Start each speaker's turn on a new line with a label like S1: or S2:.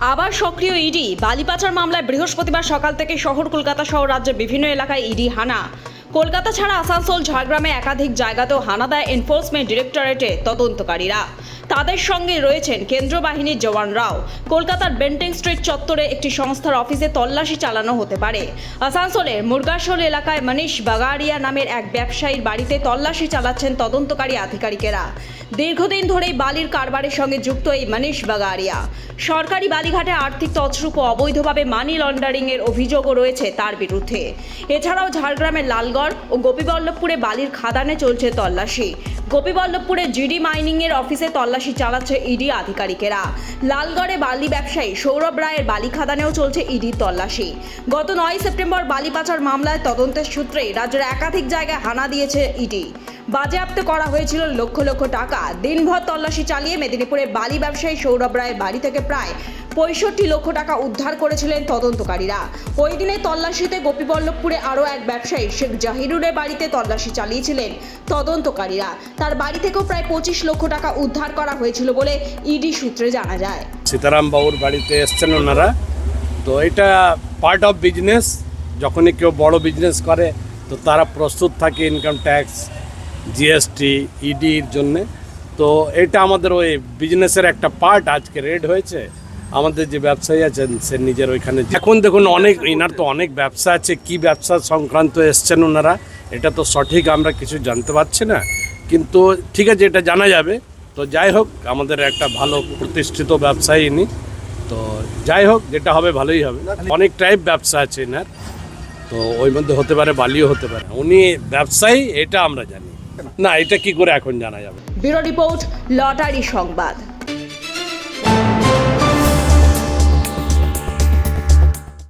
S1: আবার সক্রিয় ইডি। বালিপাচার মামলায় বৃহস্পতিবার সকাল থেকে শহর কলকাতা সহ রাজ্যের বিভিন্ন এলাকায় ইডি হানা। কলকাতা ছাড়া আসানসোল, ঝাড়গ্রামে একাধিক জায়গাতেও হানা দেয় এনফোর্সমেন্ট ডিরেক্টরেটে তদন্তকারীরা। তাদের সঙ্গে রয়েছেন কেন্দ্র বাহিনীর জওয়ানরাও কলকাতার বেন্টিং স্ট্রিট চত্বরে একটি সংস্থার অফিসে তল্লাশি চালানো হতে পারে। আসানসোলের মুরগাশোল এলাকায় মনীষ বাগাড়িয়া নামের এক ব্যবসায়ীর বাড়িতে তল্লাশি চালাচ্ছেন তদন্তকারী আধিকারিকেরা। দীর্ঘদিন ধরেই বালির কারবারের সঙ্গে যুক্ত এই মনীষ বাগাড়িয়া। সরকারি বালিঘাটে আর্থিক তছরূপ ও অবৈধভাবে মানি লন্ডারিং এর অভিযোগও রয়েছে তার বিরুদ্ধে। এছাড়াও ঝাড়গ্রামের লালগড় ও গোপীবল্লভপুরে বালির খাদানে চলছে তল্লাশি। গোপীবল্লভপুরে জিডি মাইনিং এর অফিসে তল্লাশি চালাচ্ছে ইডি আধিকারিকেরা। লালগড়ে বালি ব্যবসায়ী সৌরভ রায়ের বালি খাদানেও চলছে ইডির তল্লাশি। গত নয় সেপ্টেম্বর বালি পাচার মামলায় তদন্তের সূত্রে রাজ্যের একাধিক জায়গায় হানা দিয়েছে ইডি। বাজেয়াপ্ত করা হয়েছিল লক্ষ লক্ষ টাকা। দিনভর তল্লাশি চালিয়ে মেদিনীপুরে বালি ব্যবসায়ী সৌরভ রায়ের বাড়ি থেকে প্রায় পঁয়ষট্টি লক্ষ টাকা উদ্ধার করেছিলেন তদন্তকারীরা। ওই দিনে তল্লাশিতে গোপীবল্লভপুরে আরও এক ব্যবসায়ী শেখ জাহিরুরের বাড়িতে তল্লাশি চালিয়েছিলেন তদন্তকারীরা। তার বাড়ি থেকেও প্রায় পঁচিশ লক্ষ টাকা উদ্ধার করা হয়েছিল বলে ইডি সূত্রে জানা যায়।
S2: সীতারাম বাবুর বাড়িতে এসছেন ওনারা। তো এটা পার্ট অফ বিজনেস যখনই কেউ বড় বিজনেস করে, তো তারা প্রস্তুত থাকে ইনকাম ট্যাক্স জিএসটি ইডির জন্যে। তো এটা আমাদের ওই বিজনেসের একটা পার্ট আজকে রেড হয়েছে। আমাদের যে ব্যবসায়ী আছেন, সে নিজের ওইখানে এখন দেখুন, অনেক এনার তো অনেক ব্যবসা আছে, কি ব্যবসা সংক্রান্ত এসছেন ওনারা, এটা তো সঠিক, আমরা কিছু জানতে পারছি না। কিন্তু ঠিক আছে, এটা জানা যাবে। তো যাই হোক, আমাদের একটা ভালো প্রতিষ্ঠিত ব্যবসায়ী ইনি। তো যাই হোক, যেটা হবে ভালোই হবে। অনেক টাইপ ব্যবসা আছে এনার। তো ওই মধ্যে হতে পারে, বালিও হতে পারে। উনি ব্যবসায়ী, এটা আমরা জানি। না, এটা কি করে এখন জানা যাবে?
S1: ব্যুরো রিপোর্ট, লটারি সংবাদ।